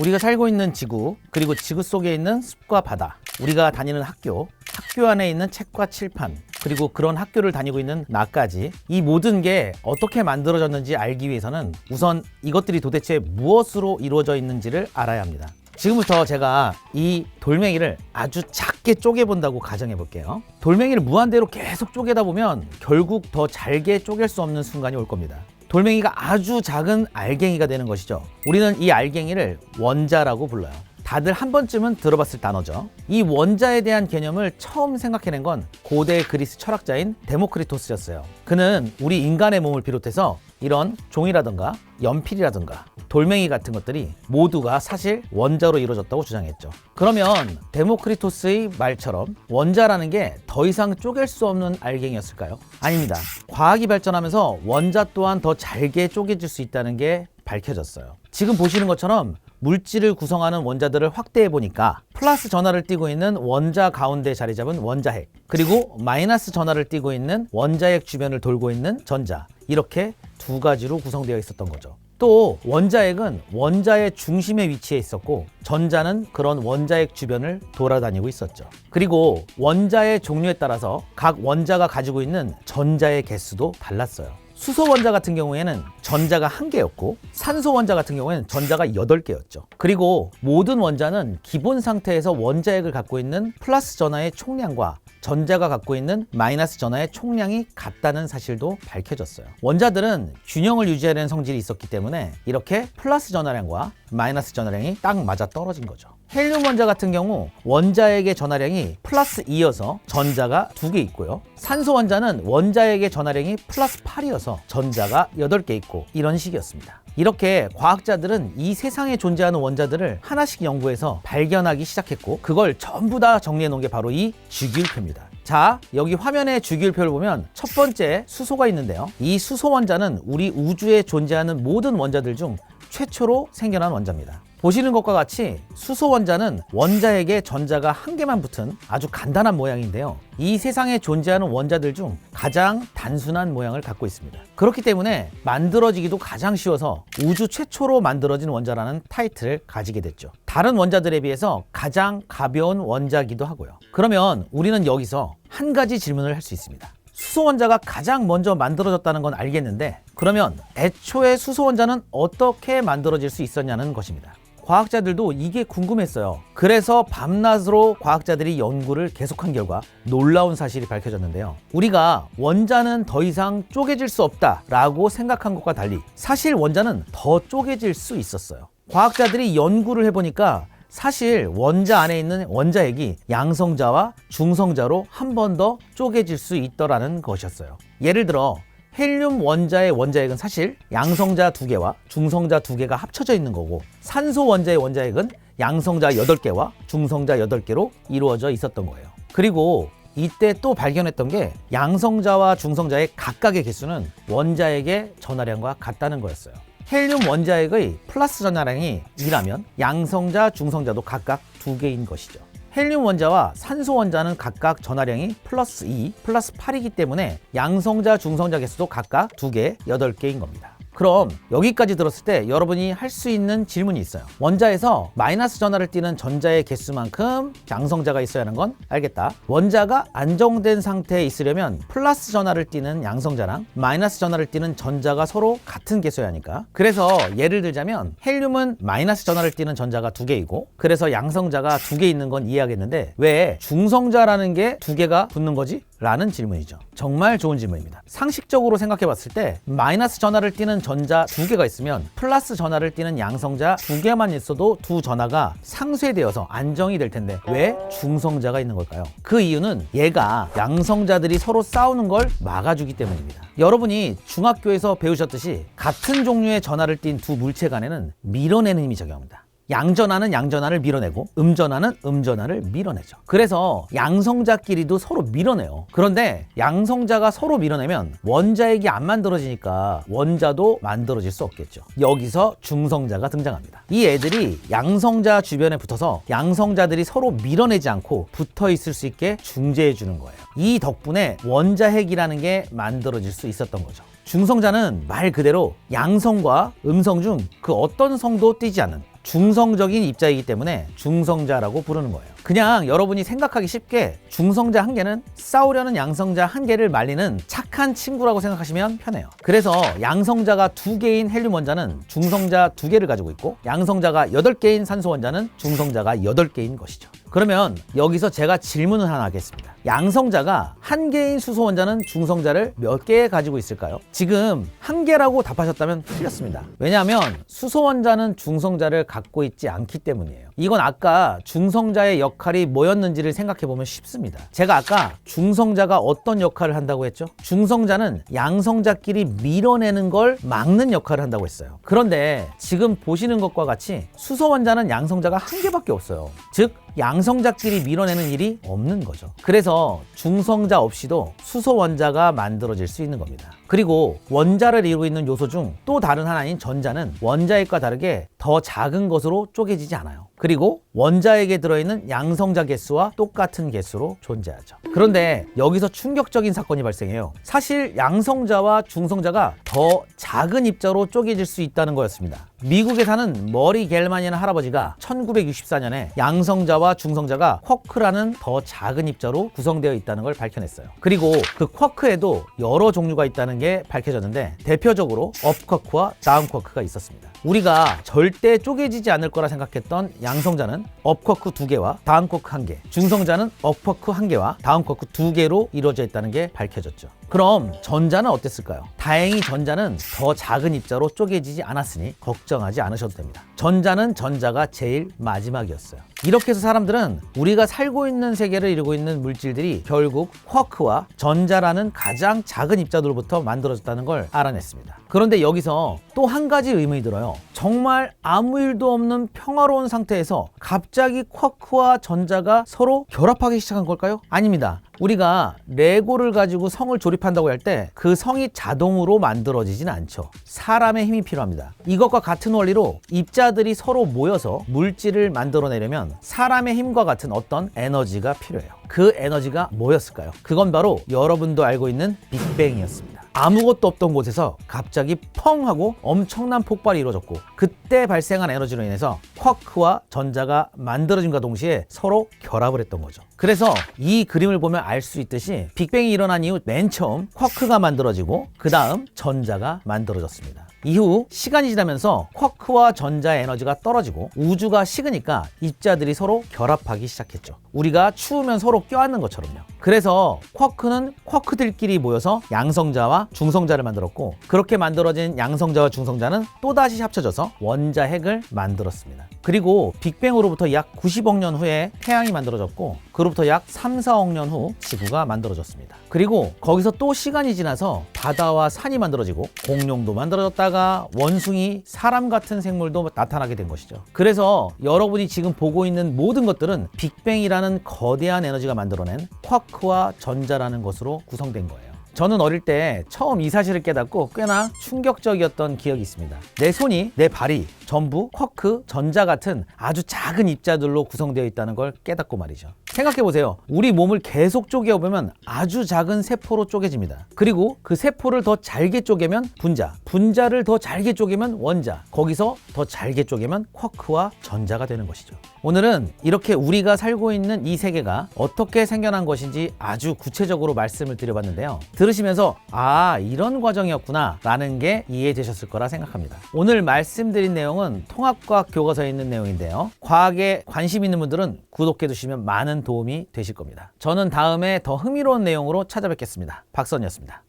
우리가 살고 있는 지구, 그리고 지구 속에 있는 숲과 바다, 우리가 다니는 학교, 학교 안에 있는 책과 칠판, 그리고 그런 학교를 다니고 있는 나까지 이 모든 게 어떻게 만들어졌는지 알기 위해서는 우선 이것들이 도대체 무엇으로 이루어져 있는지를 알아야 합니다. 지금부터 제가 이 돌멩이를 아주 작게 쪼개본다고 가정해 볼게요. 돌멩이를 무한대로 계속 쪼개다 보면 결국 더 잘게 쪼갤 수 없는 순간이 올 겁니다. 돌멩이가 아주 작은 알갱이가 되는 것이죠. 우리는 이 알갱이를 원자라고 불러요. 다들 한 번쯤은 들어봤을 단어죠. 이 원자에 대한 개념을 처음 생각해낸 건 고대 그리스 철학자인 데모크리토스였어요. 그는 우리 인간의 몸을 비롯해서 이런 종이라든가 연필이라든가 돌멩이 같은 것들이 모두가 사실 원자로 이루어졌다고 주장했죠. 그러면 데모크리토스의 말처럼 원자라는 게 더 이상 쪼갤 수 없는 알갱이였을까요? 아닙니다. 과학이 발전하면서 원자 또한 더 잘게 쪼개질 수 있다는 게 밝혀졌어요. 지금 보시는 것처럼 물질을 구성하는 원자들을 확대해 보니까 플러스 전하를 띠고 있는 원자 가운데 자리 잡은 원자핵 그리고 마이너스 전하를 띠고 있는 원자핵 주변을 돌고 있는 전자 이렇게 두 가지로 구성되어 있었던 거죠. 또 원자핵은 원자의 중심에 위치해 있었고 전자는 그런 원자핵 주변을 돌아다니고 있었죠. 그리고 원자의 종류에 따라서 각 원자가 가지고 있는 전자의 개수도 달랐어요. 수소 원자 같은 경우에는 전자가 한 개였고 산소 원자 같은 경우에는 전자가 여덟 개였죠. 그리고 모든 원자는 기본 상태에서 원자핵을 갖고 있는 플러스 전하의 총량과 전자가 갖고 있는 마이너스 전하의 총량이 같다는 사실도 밝혀졌어요. 원자들은 균형을 유지하려는 성질이 있었기 때문에 이렇게 플러스 전하량과 마이너스 전하량이 딱 맞아 떨어진 거죠. 헬륨 원자 같은 경우 원자액의 전하량이 플러스 2여서 전자가 두개 있고요. 산소 원자는 원자액의 전하량이 플러스 8이어서 전자가 8개 있고 이런 식이었습니다. 이렇게 과학자들은 이 세상에 존재하는 원자들을 하나씩 연구해서 발견하기 시작했고 그걸 전부 다 정리해 놓은 게 바로 이 주기율표입니다. 자, 여기 화면에 주기율표를 보면 첫 번째 수소가 있는데요. 이 수소 원자는 우리 우주에 존재하는 모든 원자들 중 최초로 생겨난 원자입니다. 보시는 것과 같이 수소 원자는 원자에게 전자가 한 개만 붙은 아주 간단한 모양인데요. 이 세상에 존재하는 원자들 중 가장 단순한 모양을 갖고 있습니다. 그렇기 때문에 만들어지기도 가장 쉬워서 우주 최초로 만들어진 원자라는 타이틀을 가지게 됐죠. 다른 원자들에 비해서 가장 가벼운 원자기도 하고요. 그러면 우리는 여기서 한 가지 질문을 할 수 있습니다. 수소 원자가 가장 먼저 만들어졌다는 건 알겠는데 그러면 애초에 수소 원자는 어떻게 만들어질 수 있었냐는 것입니다. 과학자들도 이게 궁금했어요. 그래서 밤낮으로 과학자들이 연구를 계속한 결과 놀라운 사실이 밝혀졌는데요. 우리가 원자는 더 이상 쪼개질 수 없다라고 생각한 것과 달리 사실 원자는 더 쪼개질 수 있었어요. 과학자들이 연구를 해보니까 사실 원자 안에 있는 원자핵이 양성자와 중성자로 한 번 더 쪼개질 수 있더라는 것이었어요. 예를 들어 헬륨 원자의 원자핵은 사실 양성자 두 개와 중성자 두 개가 합쳐져 있는 거고 산소 원자의 원자핵은 양성자 8개와 중성자 8개로 이루어져 있었던 거예요. 그리고 이때 또 발견했던 게 양성자와 중성자의 각각의 개수는 원자핵의 전하량과 같다는 거였어요. 헬륨 원자핵의 플러스 전하량이 2라면 양성자, 중성자도 각각 두 개인 것이죠. 헬륨 원자와 산소 원자는 각각 전하량이 플러스 2, 플러스 8이기 때문에 양성자, 중성자 개수도 각각 두 개, 8개인 겁니다. 그럼 여기까지 들었을 때 여러분이 할 수 있는 질문이 있어요. 원자에서 마이너스 전하를 띠는 전자의 개수만큼 양성자가 있어야 하는 건 알겠다. 원자가 안정된 상태에 있으려면 플러스 전하를 띠는 양성자랑 마이너스 전하를 띠는 전자가 서로 같은 개수여야 하니까. 그래서 예를 들자면 헬륨은 마이너스 전하를 띠는 전자가 두 개이고 그래서 양성자가 두 개 있는 건 이해하겠는데 왜 중성자라는 게 두 개가 붙는 거지? 라는 질문이죠. 정말 좋은 질문입니다. 상식적으로 생각해 봤을 때 마이너스 전하를 띠는 전자 두 개가 있으면 플러스 전하를 띠는 양성자 두 개만 있어도 두 전하가 상쇄되어서 안정이 될 텐데 왜 중성자가 있는 걸까요? 그 이유는 얘가 양성자들이 서로 싸우는 걸 막아주기 때문입니다. 여러분이 중학교에서 배우셨듯이 같은 종류의 전하를 띤두 물체 간에는 밀어내는 힘이 작용합니다. 양전하는 양전하를 밀어내고 음전하는 음전하를 밀어내죠. 그래서 양성자끼리도 서로 밀어내요. 그런데 양성자가 서로 밀어내면 원자핵이 안 만들어지니까 원자도 만들어질 수 없겠죠. 여기서 중성자가 등장합니다. 이 애들이 양성자 주변에 붙어서 양성자들이 서로 밀어내지 않고 붙어 있을 수 있게 중재해 주는 거예요. 이 덕분에 원자핵이라는 게 만들어질 수 있었던 거죠. 중성자는 말 그대로 양성과 음성 중 그 어떤 성도 띄지 않는 중성적인 입자이기 때문에 중성자라고 부르는 거예요. 그냥 여러분이 생각하기 쉽게 중성자 한 개는 싸우려는 양성자 한 개를 말리는 착한 친구라고 생각하시면 편해요. 그래서 양성자가 두 개인 헬륨 원자는 중성자 두 개를 가지고 있고 양성자가 여덟 개인 산소 원자는 중성자가 여덟 개인 것이죠. 그러면 여기서 제가 질문을 하나 하겠습니다. 양성자가 한 개인 수소 원자는 중성자를 몇 개 가지고 있을까요? 지금 한 개라고 답하셨다면 틀렸습니다. 왜냐하면 수소 원자는 중성자를 갖고 있지 않기 때문이에요. 이건 아까 중성자의 역 할이 뭐였는지를 생각해 보면 쉽습니다. 제가 아까 중성자가 어떤 역할을 한다고 했죠? 중성자는 양성자끼리 밀어내는 걸 막는 역할을 한다고 했어요. 그런데 지금 보시는 것과 같이 수소 원자는 양성자가 한 개밖에 없어요. 즉 양성자끼리 밀어내는 일이 없는 거죠. 그래서 중성자 없이도 수소 원자가 만들어질 수 있는 겁니다. 그리고 원자를 이루고 있는 요소 중 또 다른 하나인 전자는 원자핵과 다르게 더 작은 것으로 쪼개지지 않아요. 그리고 원자핵에 들어있는 양성자 개수와 똑같은 개수로 존재하죠. 그런데 여기서 충격적인 사건이 발생해요. 사실 양성자와 중성자가 더 작은 입자로 쪼개질 수 있다는 거였습니다. 미국에 사는 머리 겔만이라는 할아버지가 1964년에 양성자와 중성자가 쿼크라는 더 작은 입자로 구성되어 있다는 걸 밝혀냈어요. 그리고 그 쿼크에도 여러 종류가 있다는 게 밝혀졌는데 대표적으로 업 쿼크와 다운 쿼크가 있었습니다. 우리가 절대 쪼개지지 않을 거라 생각했던 양성자는 업 쿼크 두 개와 다운 쿼크 한 개, 중성자는 업 쿼크 한 개와 다운 쿼크 두 개로 이루어져 있다는 게 밝혀졌죠. 그럼 전자는 어땠을까요? 다행히 전자는 더 작은 입자로 쪼개지지 않았으니 걱정하지 않으셔도 됩니다. 전자는 전자가 제일 마지막이었어요. 이렇게 해서 사람들은 우리가 살고 있는 세계를 이루고 있는 물질들이 결국 쿼크와 전자라는 가장 작은 입자들로부터 만들어졌다는 걸 알아냈습니다. 그런데 여기서 또 한 가지 의문이 들어요. 정말 아무 일도 없는 평화로운 상태에서 갑자기 쿼크와 전자가 서로 결합하기 시작한 걸까요? 아닙니다. 우리가 레고를 가지고 성을 조립한다고 할 때 그 성이 자동으로 만들어지진 않죠. 사람의 힘이 필요합니다. 이것과 같은 원리로 입자들이 서로 모여서 물질을 만들어내려면 사람의 힘과 같은 어떤 에너지가 필요해요. 그 에너지가 뭐였을까요? 그건 바로 여러분도 알고 있는 빅뱅이었습니다. 아무것도 없던 곳에서 갑자기 펑 하고 엄청난 폭발이 이루어졌고 그때 발생한 에너지로 인해서 쿼크와 전자가 만들어짐과 동시에 서로 결합을 했던 거죠. 그래서 이 그림을 보면 알 수 있듯이 빅뱅이 일어난 이후 맨 처음 쿼크가 만들어지고 그 다음 전자가 만들어졌습니다. 이후 시간이 지나면서 쿼크와 전자의 에너지가 떨어지고 우주가 식으니까 입자들이 서로 결합하기 시작했죠. 우리가 추우면 서로 껴안는 것처럼요. 그래서 쿼크는 쿼크들끼리 모여서 양성자와 중성자를 만들었고 그렇게 만들어진 양성자와 중성자는 또다시 합쳐져서 원자 핵을 만들었습니다. 그리고 빅뱅으로부터 약 90억 년 후에 태양이 만들어졌고 그로부터 약 3, 4억 년 후 지구가 만들어졌습니다. 그리고 거기서 또 시간이 지나서 바다와 산이 만들어지고 공룡도 만들어졌다가 원숭이, 사람 같은 생물도 나타나게 된 것이죠. 그래서 여러분이 지금 보고 있는 모든 것들은 빅뱅이라는 거대한 에너지가 만들어낸 쿼 크와 전자라는 것으로 구성된 거예요. 저는 어릴 때 처음 이 사실을 깨닫고 꽤나 충격적이었던 기억이 있습니다. 내 손이, 내 발이 전부 쿼크, 전자 같은 아주 작은 입자들로 구성되어 있다는 걸 깨닫고 말이죠. 생각해 보세요. 우리 몸을 계속 쪼개어 보면 아주 작은 세포로 쪼개집니다. 그리고 그 세포를 더 잘게 쪼개면 분자, 분자를 더 잘게 쪼개면 원자, 거기서 더 잘게 쪼개면 쿼크와 전자가 되는 것이죠. 오늘은 이렇게 우리가 살고 있는 이 세계가 어떻게 생겨난 것인지 아주 구체적으로 말씀을 드려봤는데요. 들으시면서 아 이런 과정이었구나 라는 게 이해되셨을 거라 생각합니다. 오늘 말씀드린 내용은 통합과학 교과서에 있는 내용인데요. 과학에 관심 있는 분들은 구독해 두시면 많은 도움이 되실 겁니다. 저는 다음에 더 흥미로운 내용으로 찾아뵙겠습니다. 박선이었습니다.